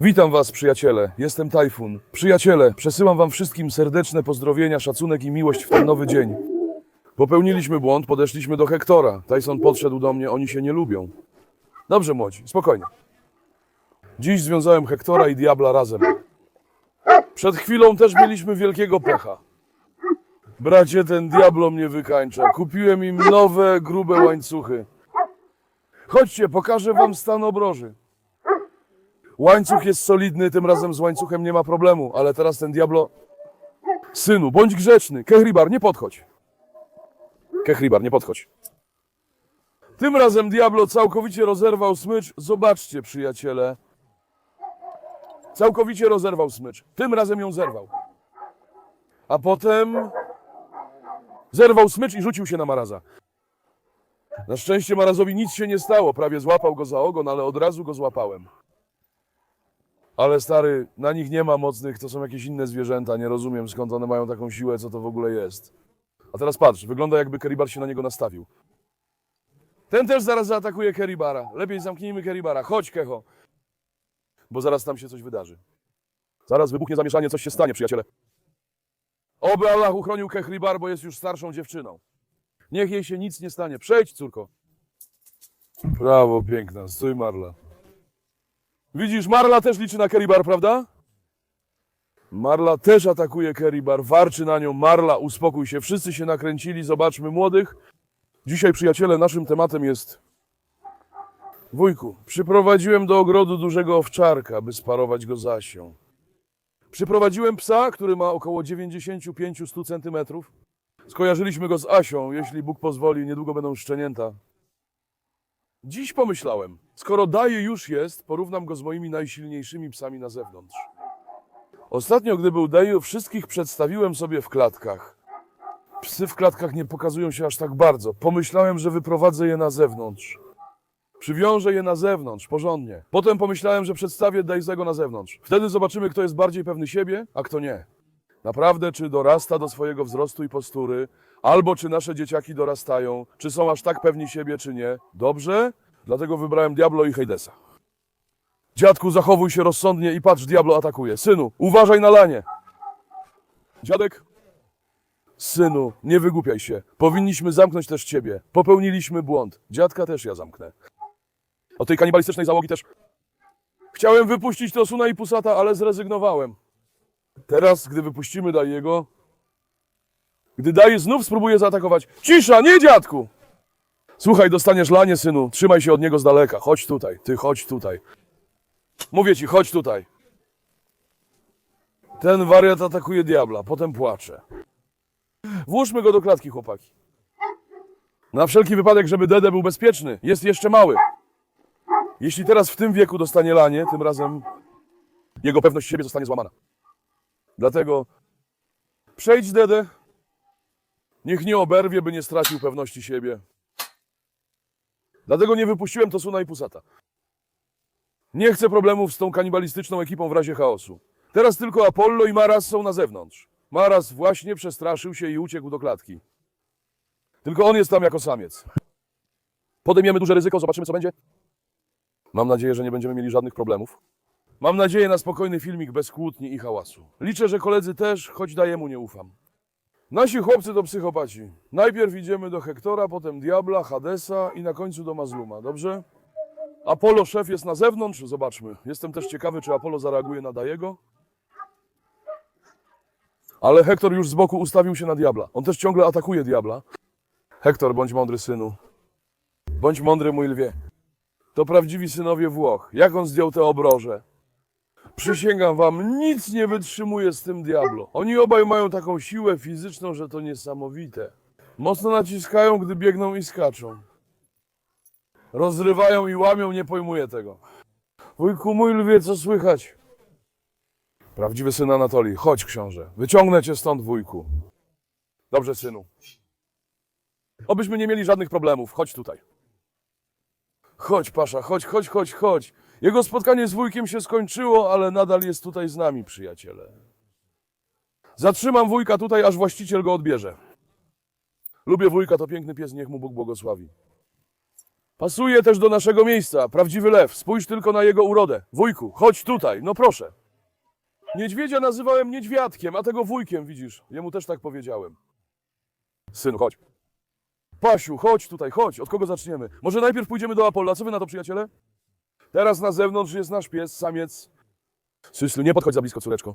Witam Was, przyjaciele. Jestem Tajfun. Przyjaciele, przesyłam Wam wszystkim serdeczne pozdrowienia, szacunek i miłość w ten nowy dzień. Popełniliśmy błąd, podeszliśmy do Hektora. Tyson podszedł do mnie, oni się nie lubią. Dobrze, młodzi, spokojnie. Dziś związałem Hektora i Diabla razem. Przed chwilą też mieliśmy wielkiego pecha. Bracie, ten Diablo mnie wykańcza. Kupiłem im nowe, grube łańcuchy. Chodźcie, pokażę Wam stan obroży. Łańcuch jest solidny, tym razem z łańcuchem nie ma problemu, ale teraz ten Diablo... Synu, bądź grzeczny. Kehribar, nie podchodź. Kehribar, nie podchodź. Tym razem Diablo całkowicie rozerwał smycz. Zobaczcie, przyjaciele. Całkowicie rozerwał smycz. Tym razem ją zerwał. A potem... Zerwał smycz i rzucił się na Maraza. Na szczęście Marazowi nic się nie stało. Prawie złapał go za ogon, ale od razu go złapałem. Ale stary, na nich nie ma mocnych, to są jakieś inne zwierzęta. Nie rozumiem skąd one mają taką siłę, co to w ogóle jest. A teraz patrz, wygląda jakby Keribar się na niego nastawił. Ten też zaraz zaatakuje Keribara. Lepiej zamknijmy Keribara. Chodź, Kecho. Bo zaraz tam się coś wydarzy. Zaraz wybuchnie zamieszanie, coś się stanie, przyjaciele. Oby Allah uchronił Kehribar, bo jest już starszą dziewczyną. Niech jej się nic nie stanie. Przejdź, córko. Brawo, piękna. Stój, Marla. Widzisz, Marla też liczy na Keribar, prawda? Marla też atakuje Keribar, warczy na nią. Marla, uspokój się. Wszyscy się nakręcili, zobaczmy młodych. Dzisiaj, przyjaciele, naszym tematem jest... Wujku, przyprowadziłem do ogrodu dużego owczarka, by sparować go z Asią. Przyprowadziłem psa, który ma około 95-100 centymetrów. Skojarzyliśmy go z Asią. Jeśli Bóg pozwoli, niedługo będą szczenięta. Dziś pomyślałem, skoro Daje już jest, porównam go z moimi najsilniejszymi psami na zewnątrz. Ostatnio, gdy był Daju, wszystkich przedstawiłem sobie w klatkach. Psy w klatkach nie pokazują się aż tak bardzo. Pomyślałem, że wyprowadzę je na zewnątrz. Przywiążę je na zewnątrz, porządnie. Potem pomyślałem, że przedstawię Dajzego na zewnątrz. Wtedy zobaczymy, kto jest bardziej pewny siebie, a kto nie. Naprawdę, czy dorasta do swojego wzrostu i postury, albo czy nasze dzieciaki dorastają, czy są aż tak pewni siebie, czy nie. Dobrze? Dlatego wybrałem Diablo i Heidesa. Dziadku, zachowuj się rozsądnie i patrz, Diablo atakuje. Synu, uważaj na lanie. Dziadek? Synu, nie wygłupiaj się. Powinniśmy zamknąć też ciebie. Popełniliśmy błąd. Dziadka też ja zamknę. O tej kanibalistycznej załogi też. Chciałem wypuścić Tosuna i Pusata, ale zrezygnowałem. Teraz, gdy wypuścimy Dajego, gdy Daje znów spróbuje zaatakować. Cisza, nie dziadku! Słuchaj, dostaniesz lanie, synu. Trzymaj się od niego z daleka. Chodź tutaj, ty chodź tutaj. Mówię ci, chodź tutaj. Ten wariat atakuje diabla, potem płacze. Włóżmy go do klatki, chłopaki. Na wszelki wypadek, żeby Dede był bezpieczny. Jest jeszcze mały. Jeśli teraz w tym wieku dostanie lanie, tym razem jego pewność siebie zostanie złamana. Dlatego przejdź Dede. Niech nie oberwie, by nie stracił pewności siebie. Dlatego nie wypuściłem Tosuna i Pusata. Nie chcę problemów z tą kanibalistyczną ekipą w razie chaosu. Teraz tylko Apollo i Maras są na zewnątrz. Maras właśnie przestraszył się i uciekł do klatki. Tylko on jest tam jako samiec. Podejmiemy duże ryzyko, zobaczymy co będzie. Mam nadzieję, że nie będziemy mieli żadnych problemów. Mam nadzieję na spokojny filmik bez kłótni i hałasu. Liczę, że koledzy też, choć dajemu nie ufam. Nasi chłopcy to psychopaci. Najpierw idziemy do Hektora, potem Diabla, Hadesa i na końcu do Mazluma, dobrze? Apollo szef jest na zewnątrz, zobaczmy. Jestem też ciekawy, czy Apollo zareaguje na Dajego. Ale Hektor już z boku ustawił się na Diabla. On też ciągle atakuje Diabla. Hektor, bądź mądry synu. Bądź mądry mój lwie. To prawdziwi synowie Włoch. Jak on zdjął te obroże? Przysięgam wam, nic nie wytrzymuje z tym Diablo. Oni obaj mają taką siłę fizyczną, że to niesamowite. Mocno naciskają, gdy biegną i skaczą. Rozrywają i łamią, nie pojmuję tego. Wujku mój lwie, co słychać? Prawdziwy syn Anatolii. Chodź, książę. Wyciągnę cię stąd, wujku. Dobrze, synu. Obyśmy nie mieli żadnych problemów. Chodź tutaj. Chodź, Pasza, chodź, chodź, chodź, chodź. Jego spotkanie z wujkiem się skończyło, ale nadal jest tutaj z nami, przyjaciele. Zatrzymam wujka tutaj, aż właściciel go odbierze. Lubię wujka, to piękny pies, niech mu Bóg błogosławi. Pasuje też do naszego miejsca. Prawdziwy lew. Spójrz tylko na jego urodę. Wujku, chodź tutaj, no proszę. Niedźwiedzia nazywałem niedźwiadkiem, a tego wujkiem, widzisz. Jemu też tak powiedziałem. Synu, chodź. Pasiu, chodź tutaj, chodź. Od kogo zaczniemy? Może najpierw pójdziemy do Apolla. Co wy na to, przyjaciele? Teraz na zewnątrz jest nasz pies, samiec. Syslu, nie podchodź za blisko, córeczko.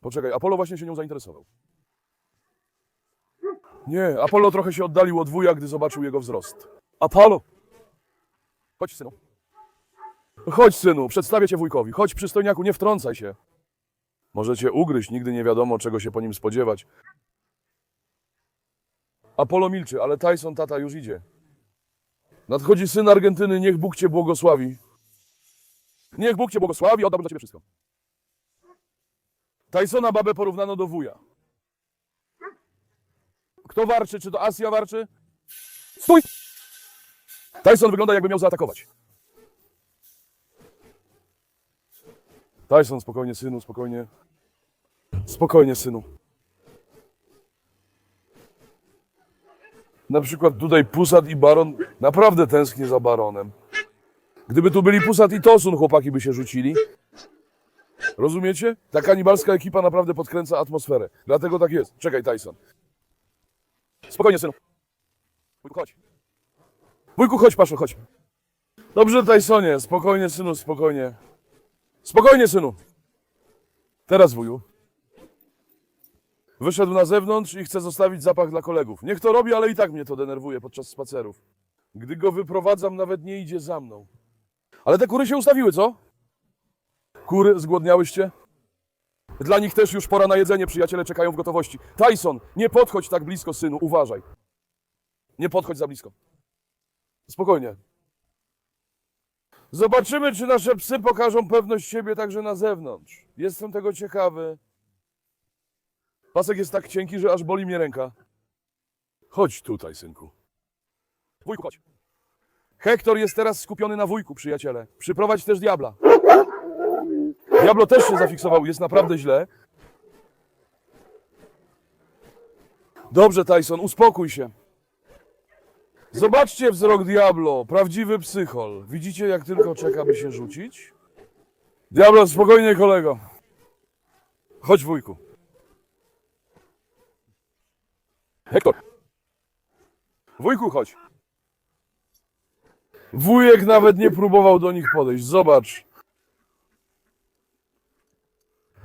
Poczekaj, Apollo właśnie się nią zainteresował. Nie, Apollo trochę się oddalił od wuja, gdy zobaczył jego wzrost. Apollo! Chodź, synu. Chodź, synu, przedstawię cię wujkowi. Chodź, przystojniaku, nie wtrącaj się. Może cię ugryźć, nigdy nie wiadomo, czego się po nim spodziewać. Apollo milczy, ale Tyson tata już idzie. Nadchodzi syn Argentyny, niech Bóg cię błogosławi. Niech Bóg cię błogosławi, oddam dla ciebie wszystko. Tysona babę porównano do wuja. Kto warczy? Czy to Asia warczy? Stój! Tyson wygląda jakby miał zaatakować. Tyson, spokojnie, synu, spokojnie. Spokojnie, synu. Na przykład tutaj Pusat i Baron naprawdę tęsknię za Baronem. Gdyby tu byli Pusat i Tosun, chłopaki by się rzucili. Rozumiecie? Ta kanibalska ekipa naprawdę podkręca atmosferę. Dlatego tak jest. Czekaj, Tyson. Spokojnie, synu. Wujku, chodź. Wujku, chodź, Paszu, chodź. Dobrze, Tysonie. Spokojnie, synu, spokojnie. Spokojnie, synu. Teraz, wuju. Wyszedł na zewnątrz i chce zostawić zapach dla kolegów. Niech to robi, ale i tak mnie to denerwuje podczas spacerów. Gdy go wyprowadzam, nawet nie idzie za mną. Ale te kury się ustawiły, co? Kury, zgłodniałyście? Dla nich też już pora na jedzenie, przyjaciele czekają w gotowości. Tyson, nie podchodź tak blisko, synu, uważaj. Nie podchodź za blisko. Spokojnie. Zobaczymy, czy nasze psy pokażą pewność siebie także na zewnątrz. Jestem tego ciekawy. Pasek jest tak cienki, że aż boli mnie ręka. Chodź tutaj, synku. Wujku, chodź. Hektor jest teraz skupiony na wujku, przyjaciele. Przyprowadź też diabla. Diablo też się zafiksował, jest naprawdę źle. Dobrze, Tyson, uspokój się. Zobaczcie wzrok Diablo, prawdziwy psychol. Widzicie, jak tylko czeka, by się rzucić? Diablo, spokojnie, kolego. Chodź, wujku. Hektor. Wujku, chodź. Wujek nawet nie próbował do nich podejść. Zobacz.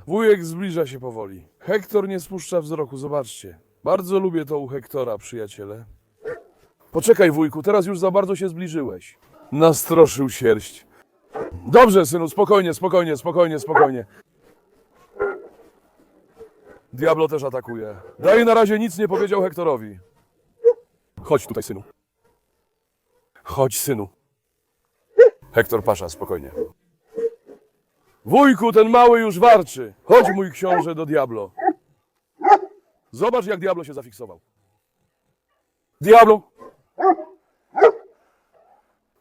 Wujek zbliża się powoli. Hektor nie spuszcza wzroku, zobaczcie. Bardzo lubię to u Hektora, przyjaciele. Poczekaj, wujku, teraz już za bardzo się zbliżyłeś. Nastroszył sierść. Dobrze, synu, spokojnie, spokojnie, spokojnie, spokojnie. Diablo też atakuje. Daj na razie nic nie powiedział Hektorowi. Chodź tutaj, synu. Chodź, synu. Hektor Pasza, spokojnie. Wujku, ten mały już warczy. Chodź, mój książę, do Diablo. Zobacz, jak Diablo się zafiksował. Diablo!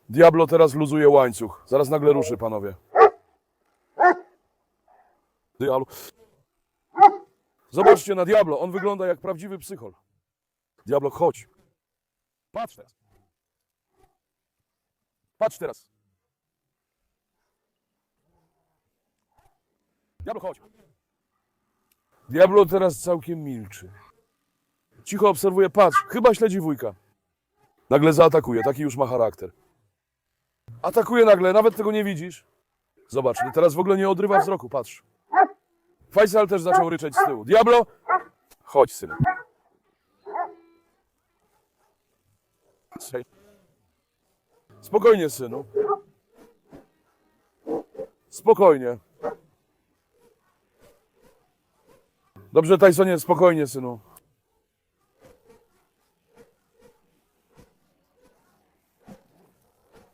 Diablo teraz luzuje łańcuch. Zaraz nagle ruszy, panowie. Diablo. Zobaczcie na Diablo. On wygląda jak prawdziwy psychol. Diablo, chodź. Patrz teraz. Patrz teraz. Diablo, chodź. Diablo teraz całkiem milczy. Cicho obserwuje, patrz, chyba śledzi wujka. Nagle zaatakuje, taki już ma charakter. Atakuje nagle, nawet tego nie widzisz. Zobacz, teraz w ogóle nie odrywa wzroku, patrz. Faisal też zaczął ryczeć z tyłu. Diablo! Chodź, synu. Spokojnie, synu. Spokojnie. Dobrze, Tysonie, spokojnie, synu.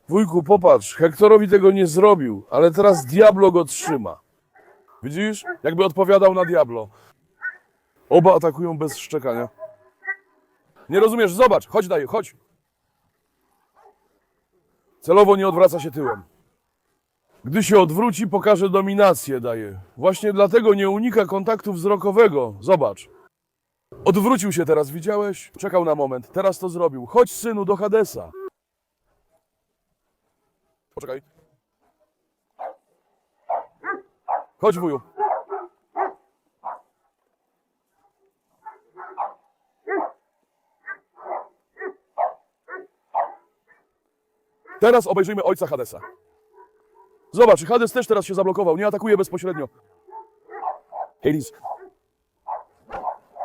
Wujku, popatrz, Hektorowi tego nie zrobił, ale teraz Diablo go trzyma. Widzisz? Jakby odpowiadał na Diablo. Oba atakują bez szczekania. Nie rozumiesz? Zobacz, chodź daję, chodź. Celowo nie odwraca się tyłem. Gdy się odwróci, pokaże dominację, daje. Właśnie dlatego nie unika kontaktu wzrokowego. Zobacz. Odwrócił się teraz, widziałeś? Czekał na moment, teraz to zrobił. Chodź, synu, do Hadesa. Poczekaj. Chodź, wuju. Teraz obejrzyjmy ojca Hadesa. Zobacz, Hades też teraz się zablokował, nie atakuje bezpośrednio. Hades.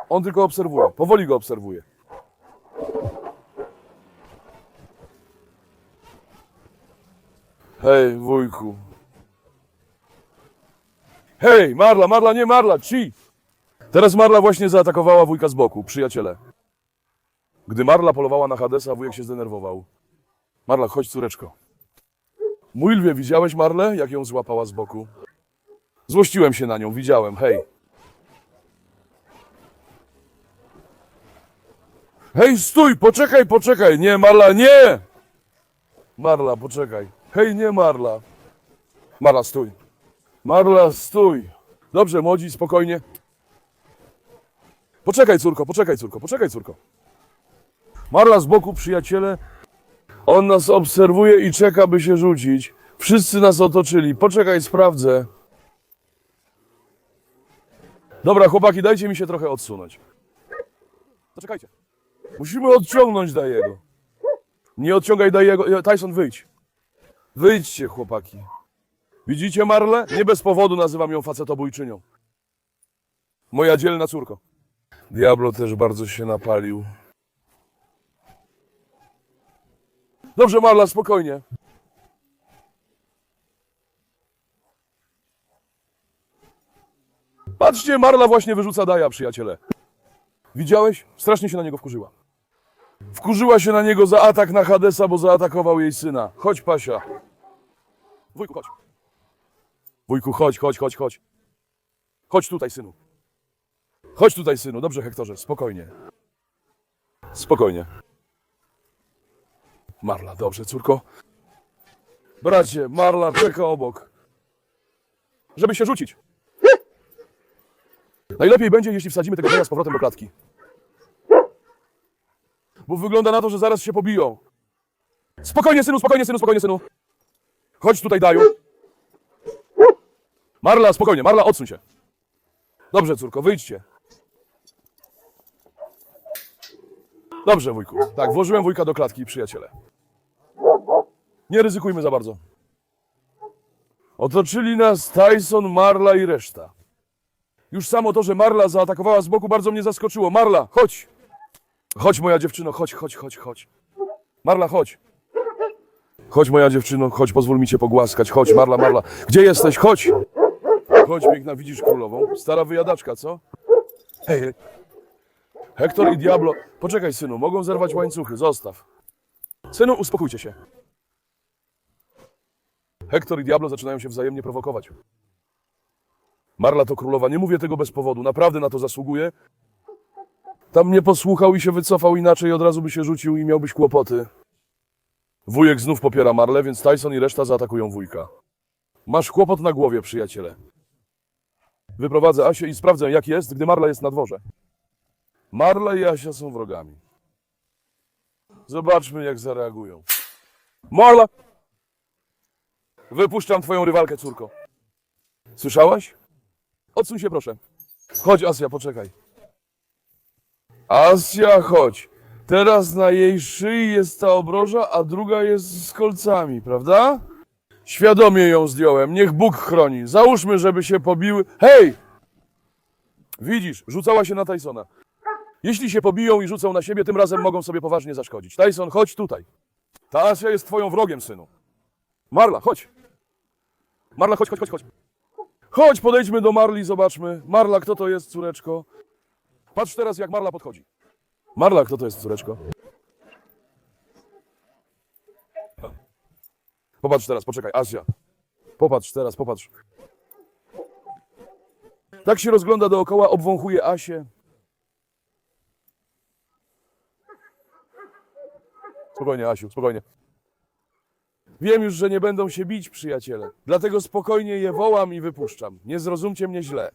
On tylko obserwuje, powoli go obserwuje. Hej, wujku. Hej, Marla, Marla, nie Marla, ci! Teraz Marla właśnie zaatakowała wujka z boku, przyjaciele. Gdy Marla polowała na Hadesa, wujek się zdenerwował. Marla, chodź, córeczko. Mój lwie, widziałeś Marlę, jak ją złapała z boku? Złościłem się na nią, widziałem, hej. Hej, stój, poczekaj, poczekaj. Nie, Marla, nie! Marla, poczekaj. Hej, nie, Marla. Marla, stój. Marla, stój. Dobrze, młodzi, spokojnie. Poczekaj, córko, poczekaj, córko, poczekaj, córko. Marla z boku, przyjaciele. On nas obserwuje i czeka, by się rzucić. Wszyscy nas otoczyli. Poczekaj, sprawdzę. Dobra, chłopaki, dajcie mi się trochę odsunąć. Zaczekajcie. Musimy odciągnąć Dajego. Nie odciągaj Dajego. Tyson, wyjdź. Wyjdźcie, chłopaki. Widzicie Marlę? Nie bez powodu nazywam ją facetobójczynią. Moja dzielna córko. Diablo też bardzo się napalił. Dobrze, Marla, spokojnie. Patrzcie, Marla właśnie wyrzuca Daja, przyjaciele. Widziałeś? Strasznie się na niego wkurzyła. Wkurzyła się na niego za atak na Hadesa, bo zaatakował jej syna. Chodź, Pasia. Wujku, chodź. Wujku, chodź, chodź, chodź, chodź. Chodź tutaj, synu. Chodź tutaj, synu. Dobrze, Hektorze, spokojnie. Spokojnie. Marla, dobrze, córko. Bracie, Marla czeka obok. Żeby się rzucić. Najlepiej będzie, jeśli wsadzimy tego konia z powrotem do klatki. Bo wygląda na to, że zaraz się pobiją. Spokojnie, synu, spokojnie, synu, spokojnie, synu. Chodź tutaj, Daju. Marla, spokojnie, Marla, odsuń się. Dobrze, córko, wyjdźcie. Dobrze, wujku. Tak, włożyłem wujka do klatki, przyjaciele. Nie ryzykujmy za bardzo. Otoczyli nas Tyson, Marla i reszta. Już samo to, że Marla zaatakowała z boku, bardzo mnie zaskoczyło. Marla, chodź! Chodź, moja dziewczyno, chodź, chodź, chodź, chodź. Marla, chodź. Chodź, moja dziewczyno, chodź, pozwól mi cię pogłaskać. Chodź, Marla, Marla. Gdzie jesteś? Chodź. Chodź, piękna, widzisz królową? Stara wyjadaczka, co? Hej. Hektor i Diablo. Poczekaj, synu, mogą zerwać łańcuchy, zostaw. Synu, uspokójcie się. Hektor i Diablo zaczynają się wzajemnie prowokować. Marla to królowa, nie mówię tego bez powodu, naprawdę na to zasługuje. Tam nie posłuchał i się wycofał inaczej, od razu by się rzucił i miałbyś kłopoty. Wujek znów popiera Marlę, więc Tyson i reszta zaatakują wujka. Masz kłopot na głowie, przyjaciele. Wyprowadzę Asię i sprawdzę, jak jest, gdy Marla jest na dworze. Marla i Asia są wrogami. Zobaczmy, jak zareagują. Marla! Wypuszczam twoją rywalkę, córko. Słyszałaś? Odsuń się, proszę. Chodź, Asia, poczekaj. Asia, chodź. Teraz na jej szyi jest ta obroża, a druga jest z kolcami, prawda? Świadomie ją zdjąłem. Niech Bóg chroni. Załóżmy, żeby się pobiły. Hej! Widzisz, rzucała się na Tysona. Jeśli się pobiją i rzucą na siebie, tym razem mogą sobie poważnie zaszkodzić. Tyson, chodź tutaj. Ta Asia jest twoją wrogiem, synu. Marla, chodź. Marla, chodź, chodź, chodź, chodź. Chodź, podejdźmy do Marli, zobaczmy. Marla, kto to jest, córeczko? Patrz teraz, jak Marla podchodzi. Marla, kto to jest, córeczko? Popatrz teraz, poczekaj, Asia. Popatrz teraz, popatrz. Tak się rozgląda dookoła, obwąchuje Asię. Spokojnie, Asiu, spokojnie. Wiem już, że nie będą się bić, przyjaciele. Dlatego spokojnie je wołam i wypuszczam. Nie zrozumcie mnie źle.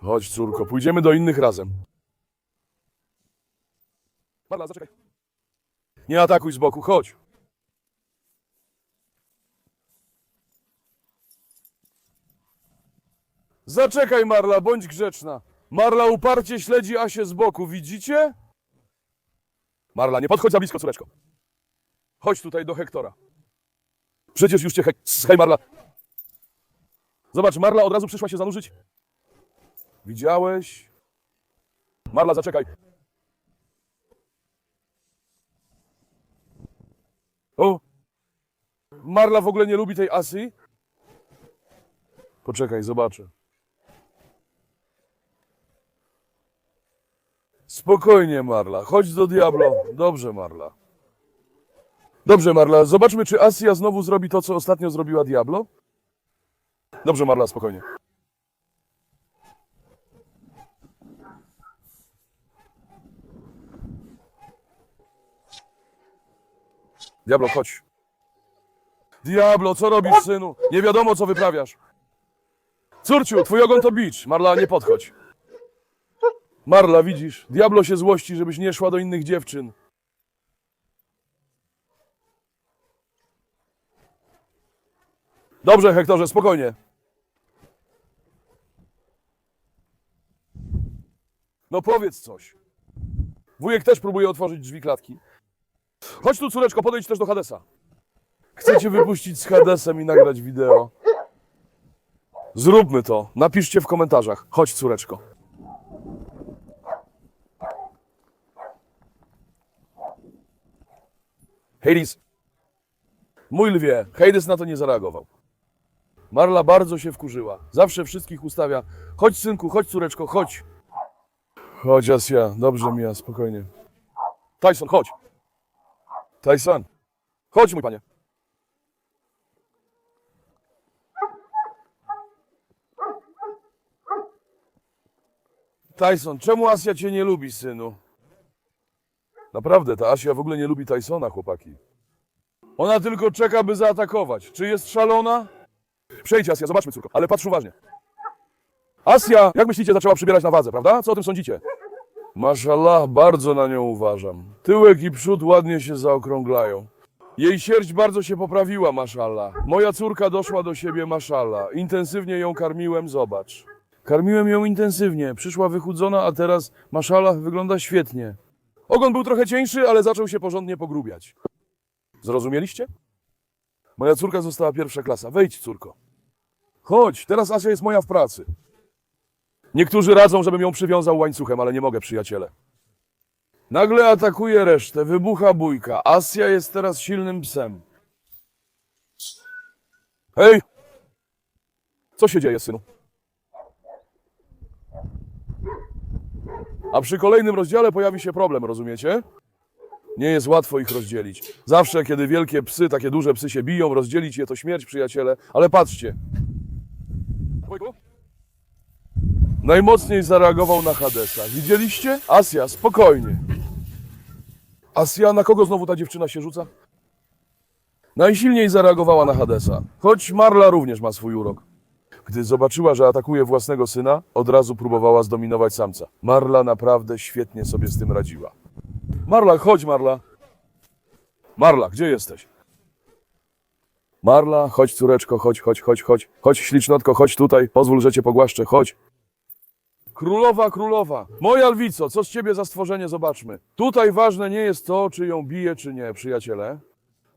Chodź, córko, pójdziemy do innych razem. Marla, zaczekaj. Nie atakuj z boku, chodź. Zaczekaj, Marla, bądź grzeczna. Marla uparcie śledzi Asię z boku, widzicie? Marla, nie podchodź za blisko, córeczko. Chodź tutaj do Hektora. Przecież już cię hek... Hej, Marla. Zobacz, Marla od razu przyszła się zanurzyć. Widziałeś? Marla, zaczekaj. O! Marla w ogóle nie lubi tej Asy? Poczekaj, zobaczę. Spokojnie, Marla. Chodź do Diablo. Dobrze, Marla. Dobrze, Marla. Zobaczmy, czy Asia znowu zrobi to, co ostatnio zrobiła Diablo. Dobrze, Marla, spokojnie. Diablo, chodź. Diablo, co robisz, synu? Nie wiadomo, co wyprawiasz. Córciu, twój ogon to bicz. Marla, nie podchodź. Marla, widzisz, diablo się złości, żebyś nie szła do innych dziewczyn. Dobrze, Hektorze, spokojnie. No powiedz coś. Wujek też próbuje otworzyć drzwi klatki. Chodź tu, córeczko, podejdź też do Hadesa. Chcę cię wypuścić z Hadesem i nagrać wideo. Zróbmy to. Napiszcie w komentarzach. Chodź, córeczko. Hades. Mój lwie, Hades na to nie zareagował. Marla bardzo się wkurzyła. Zawsze wszystkich ustawia. Chodź, synku, chodź, córeczko, chodź. Chodź, Asia. Dobrze, Mia, spokojnie. Tyson, chodź. Tyson. Chodź, mój panie. Tyson, czemu Asia cię nie lubi, synu? Naprawdę, ta Asia w ogóle nie lubi Tysona, chłopaki. Ona tylko czeka, by zaatakować. Czy jest szalona? Przejdź, Asia, zobaczmy, córko, ale patrz uważnie. Asia, jak myślicie, zaczęła przybierać na wadze, prawda? Co o tym sądzicie? Mashallah, bardzo na nią uważam. Tyłek i przód ładnie się zaokrąglają. Jej sierść bardzo się poprawiła, mashallah. Moja córka doszła do siebie, mashallah. Intensywnie ją karmiłem, zobacz. Karmiłem ją intensywnie, przyszła wychudzona, a teraz, mashallah, wygląda świetnie. Ogon był trochę cieńszy, ale zaczął się porządnie pogrubiać. Zrozumieliście? Moja córka została pierwsza klasa. Wejdź, córko. Chodź, teraz Asia jest moja w pracy. Niektórzy radzą, żebym ją przywiązał łańcuchem, ale nie mogę, przyjaciele. Nagle atakuje resztę, wybucha bójka. Asia jest teraz silnym psem. Hej! Co się dzieje, synu? A przy kolejnym rozdziale pojawi się problem, rozumiecie? Nie jest łatwo ich rozdzielić. Zawsze, kiedy wielkie psy, takie duże psy się biją, rozdzielić je to śmierć, przyjaciele. Ale patrzcie. Najmocniej zareagował na Hadesa. Widzieliście? Asia, spokojnie. Asia, na kogo znowu ta dziewczyna się rzuca? Najsilniej zareagowała na Hadesa. Choć Marla również ma swój urok. Gdy zobaczyła, że atakuje własnego syna, od razu próbowała zdominować samca. Marla naprawdę świetnie sobie z tym radziła. Marla, chodź, Marla. Marla, gdzie jesteś? Marla, chodź, córeczko, chodź, chodź, chodź, chodź. Chodź, ślicznotko, chodź tutaj. Pozwól, że cię pogłaszczę, chodź. Królowa, królowa. Moja lwico, co z ciebie za stworzenie, zobaczmy. Tutaj ważne nie jest to, czy ją bije, czy nie, przyjaciele.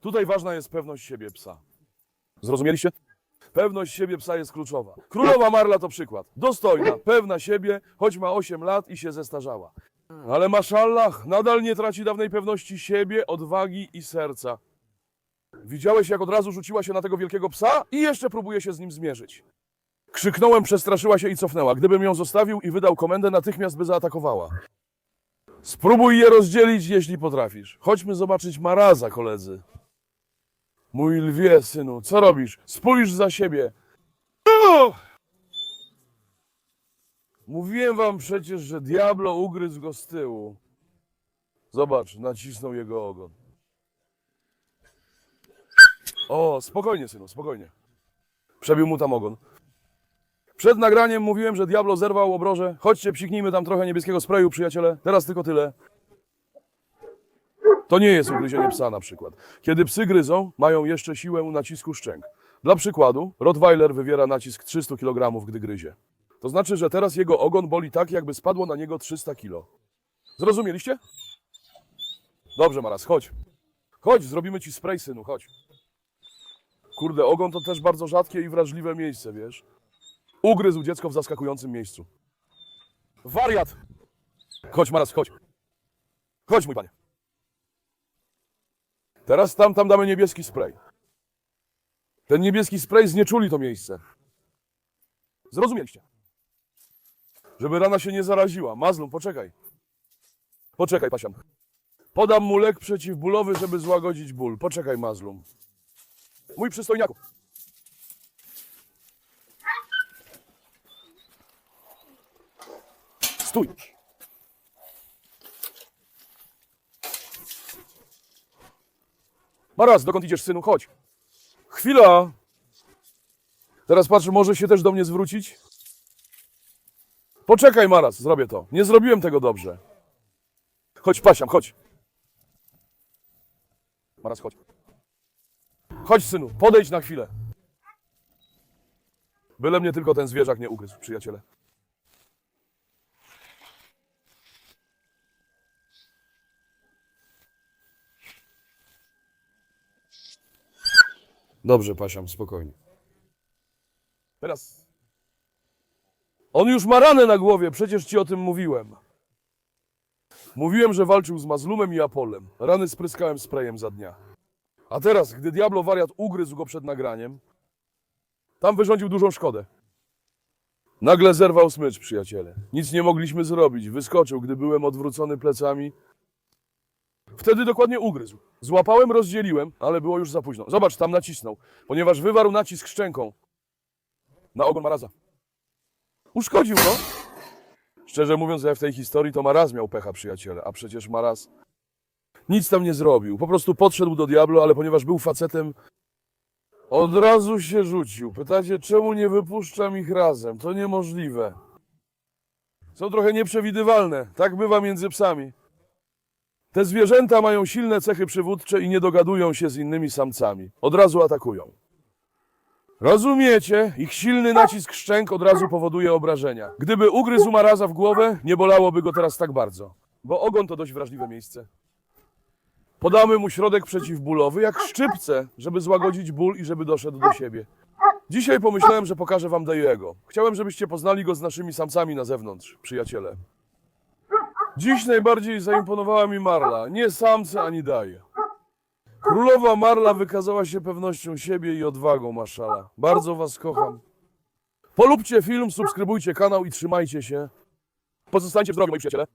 Tutaj ważna jest pewność siebie psa. Zrozumieliście? Pewność siebie psa jest kluczowa. Królowa Marla to przykład. Dostojna, pewna siebie, choć ma 8 lat i się zestarzała. Ale maszallah nadal nie traci dawnej pewności siebie, odwagi i serca. Widziałeś, jak od razu rzuciła się na tego wielkiego psa i jeszcze próbuje się z nim zmierzyć. Krzyknąłem, przestraszyła się i cofnęła. Gdybym ją zostawił i wydał komendę, natychmiast by zaatakowała. Spróbuj je rozdzielić, jeśli potrafisz. Chodźmy zobaczyć Maraza, koledzy. Mój lwie, synu, co robisz? Spójrz za siebie. Mówiłem wam przecież, że Diablo ugryzł go z tyłu. Zobacz, nacisnął jego ogon. O, spokojnie, synu, spokojnie. Przebił mu tam ogon. Przed nagraniem mówiłem, że Diablo zerwał obroże. Chodźcie, psiknijmy tam trochę niebieskiego sprayu, przyjaciele. Teraz tylko tyle. To nie jest ugryzienie psa na przykład. Kiedy psy gryzą, mają jeszcze siłę nacisku szczęk. Dla przykładu, Rottweiler wywiera nacisk 300 kg, gdy gryzie. To znaczy, że teraz jego ogon boli tak, jakby spadło na niego 300 kilo. Zrozumieliście? Dobrze, Maras, chodź. Chodź, zrobimy ci spray, synu, chodź. Kurde, ogon to też bardzo rzadkie i wrażliwe miejsce, wiesz? Ugryzł dziecko w zaskakującym miejscu. Wariat! Chodź, Maras, chodź. Chodź, mój panie. Teraz tam, tam damy niebieski spray. Ten niebieski spray znieczuli to miejsce. Zrozumieliście? Żeby rana się nie zaraziła. Mazlum, poczekaj. Poczekaj, pasian. Podam mu lek przeciwbólowy, żeby złagodzić ból. Poczekaj, Mazlum. Mój przystojniaku. Stój. Maraz, dokąd idziesz, synu? Chodź. Chwila. Teraz patrz, może się też do mnie zwrócić? Poczekaj, Maras, zrobię to. Nie zrobiłem tego dobrze. Chodź, pasiam, chodź. Maras, chodź. Chodź, synu, podejdź na chwilę. Byle mnie tylko ten zwierzak nie ugryzł, przyjaciele. Dobrze, pasiam, spokojnie. Teraz. On już ma ranę na głowie, przecież ci o tym mówiłem. Mówiłem, że walczył z Mazlumem i Apolem. Rany spryskałem sprayem za dnia. A teraz, gdy Diablo wariat ugryzł go przed nagraniem, tam wyrządził dużą szkodę. Nagle zerwał smycz, przyjaciele. Nic nie mogliśmy zrobić. Wyskoczył, gdy byłem odwrócony plecami. Wtedy dokładnie ugryzł. Złapałem, rozdzieliłem, ale było już za późno. Zobacz, tam nacisnął, ponieważ wywarł nacisk szczęką na ogon Maraza. Uszkodził go. Szczerze mówiąc, ja w tej historii to Maraz miał pecha, przyjaciele, a przecież Maraz nic tam nie zrobił. Po prostu podszedł do Diablo, ale ponieważ był facetem, od razu się rzucił. Pytacie, czemu nie wypuszczam ich razem? To niemożliwe. Są trochę nieprzewidywalne. Tak bywa między psami. Te zwierzęta mają silne cechy przywódcze i nie dogadują się z innymi samcami. Od razu atakują. Rozumiecie? Ich silny nacisk szczęk od razu powoduje obrażenia. Gdyby ugryzł Maraza w głowę, nie bolałoby go teraz tak bardzo. Bo ogon to dość wrażliwe miejsce. Podamy mu środek przeciwbólowy, jak szczypce, żeby złagodzić ból i żeby doszedł do siebie. Dzisiaj pomyślałem, że pokażę wam Dejego. Chciałem, żebyście poznali go z naszymi samcami na zewnątrz, przyjaciele. Dziś najbardziej zaimponowała mi Marla. Nie samce ani daje. Królowa Marla wykazała się pewnością siebie i odwagą, maszala. Bardzo was kocham. Polubcie film, subskrybujcie kanał i trzymajcie się. Pozostańcie zdrowi, moi przyjaciele.